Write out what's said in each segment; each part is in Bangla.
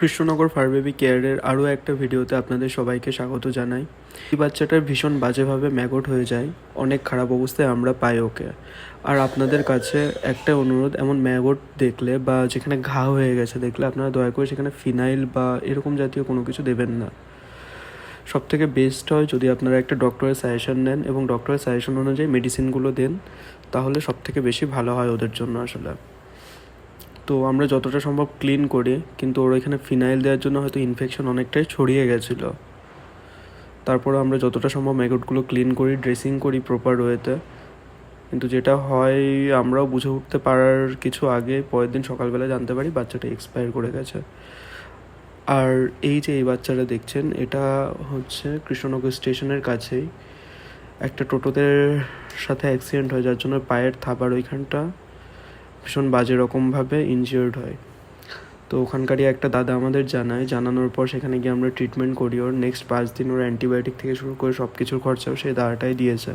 কৃষ্ণনগর ফার বেবি কেয়ারের আরও একটা ভিডিওতে আপনাদের সবাইকে স্বাগত জানাই। এই বাচ্চাটার ভীষণ বাজেভাবে ম্যাগট হয়ে যায়, অনেক খারাপ অবস্থায় আমরা পাই ওকে। আর আপনাদের কাছে একটা অনুরোধ, এমন ম্যাগট দেখলে বা যেখানে ঘা হয়ে গেছে দেখলে আপনারা দয়া করে সেখানে ফিনাইল বা এরকম জাতীয় কোনো কিছু দেবেন না। সব থেকে বেস্ট হয় যদি আপনারা একটা ডক্টরের সাজেশন নেন এবং ডক্টরের সাজেশন অনুযায়ী মেডিসিনগুলো দেন, তাহলে সব থেকে বেশি ভালো হয় ওদের জন্য আসলে। তো আমরা যতটা সম্ভব ক্লিন করি, কিন্তু ওর এখানে ফিনাইল দেওয়ার জন্য হয়তো ইনফেকশন অনেকটাই ছড়িয়ে গেছিল। তারপরে আমরা যতটা সম্ভব ম্যাগটগুলো ক্লিন করি ড্রেসিং করি প্রপার ওয়েতে। কিন্তু যেটা হয়, আমরাও বুঝে উঠতে পারার কিছু আগে, পরের দিন সকালবেলা জানতে পারি বাচ্চাটা এক্সপায়ার করে গেছে। আর এই যে এই বাচ্চাটা দেখছেন, এটা হচ্ছে কৃষ্ণনগর স্টেশনের কাছেই। একটা টোটোদের সাথে অ্যাক্সিডেন্ট হয়, যার জন্য পায়ের থাবার ওইখানটা। ভীষণ বাজে রকমভাবে ইনজিওর্ড হয়। তো ওখানকারই একটা দাদা আমাদের জানায়, জানানোর পর সেখানে গিয়ে আমরা ট্রিটমেন্ট করি। ওর নেক্সট পাঁচ দিন ওর অ্যান্টিবায়োটিক থেকে শুরু করে সব কিছুর খরচাও সেই দাদাটাই দিয়েছে।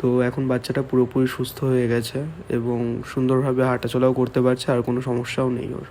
তো এখন বাচ্চাটা পুরোপুরি সুস্থ হয়ে গেছে এবং সুন্দরভাবে হাঁটাচলাও করতে পারছে, আর কোনো সমস্যাও নেই ওর।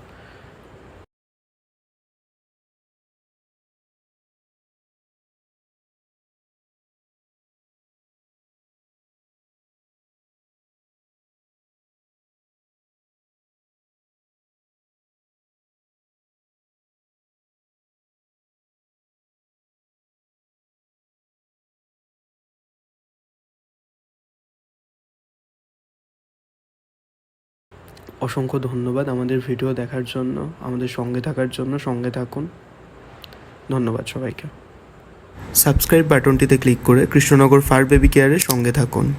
অসংখ্য ধন্যবাদ আমাদের ভিডিও দেখার জন্য, আমাদের সঙ্গে থাকার জন্য, সঙ্গে থাকুন। ধন্যবাদ সবাইকে। সাবস্ক্রাইব বাটনটিতে ক্লিক করে কৃষ্ণনগর ফার বেবি কেয়ারের সঙ্গে থাকুন।